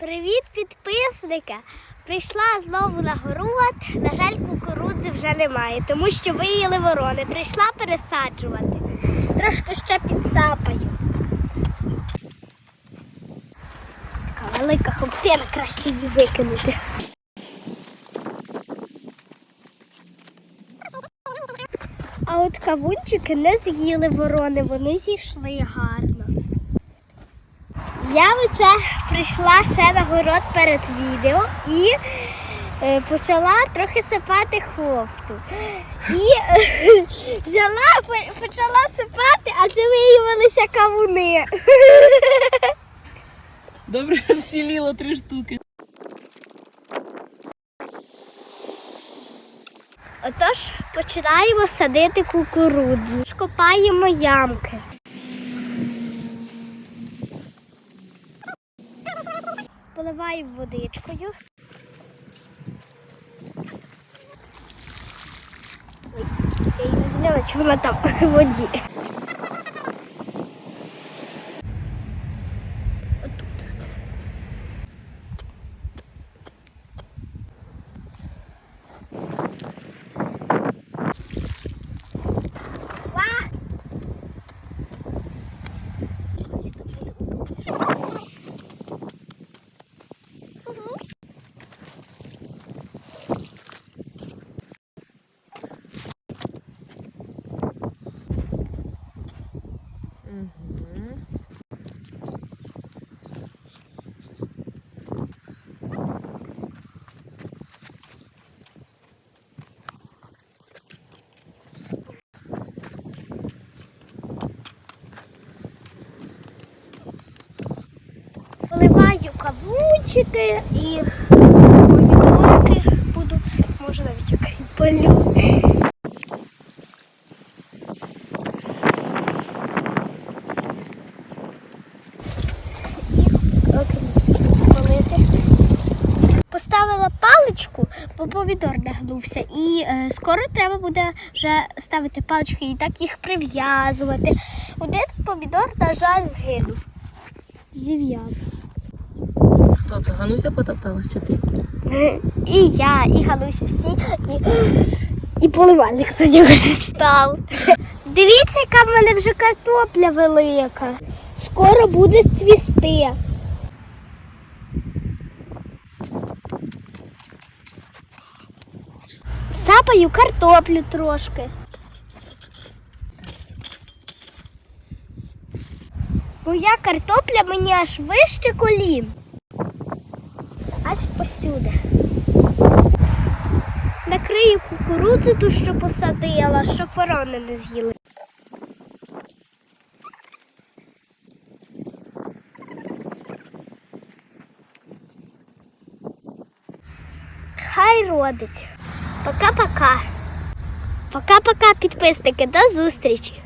Привіт, підписника! Прийшла знову на город. На жаль, кукурудзи вже немає, тому що виїли ворони. Прийшла пересаджувати. Трошки ще підсапаю. Така велика ховтина, краще її викинути. А от кавунчики не з'їли ворони, вони зійшли гарно. Я оце прийшла ще на город перед відео і е, почала трохи сипати хофту. І взяла, почала сипати, а це виявилися кавуни. Добре, вціліло три штуки. Отож, починаємо садити кукурудзу. Копаємо ямки. Поливаємо водичкою. Я її не зняла, чи вона там в воді. Кавунчики і помідорки буду, може навіть як і полю. Поставила паличку, бо помідор нагнувся. І е, скоро треба буде вже ставити палички і так їх прив'язувати. Один помідор, на жаль, згинув. Зів'яв. Хто то? Гануся потопталась чи ти? І я, і Галуся всі, і, і поливальник тоді вже став. Дивіться, яка в мене вже картопля велика. Скоро буде цвісти. Сапаю картоплю трошки. Моя картопля мені аж вище колін. Посюди. Накрию кукурудзу ту, що посадила, щоб ворони не з'їли. Хай родить. Пока-пока. Пока-пока, підписники. До зустрічі.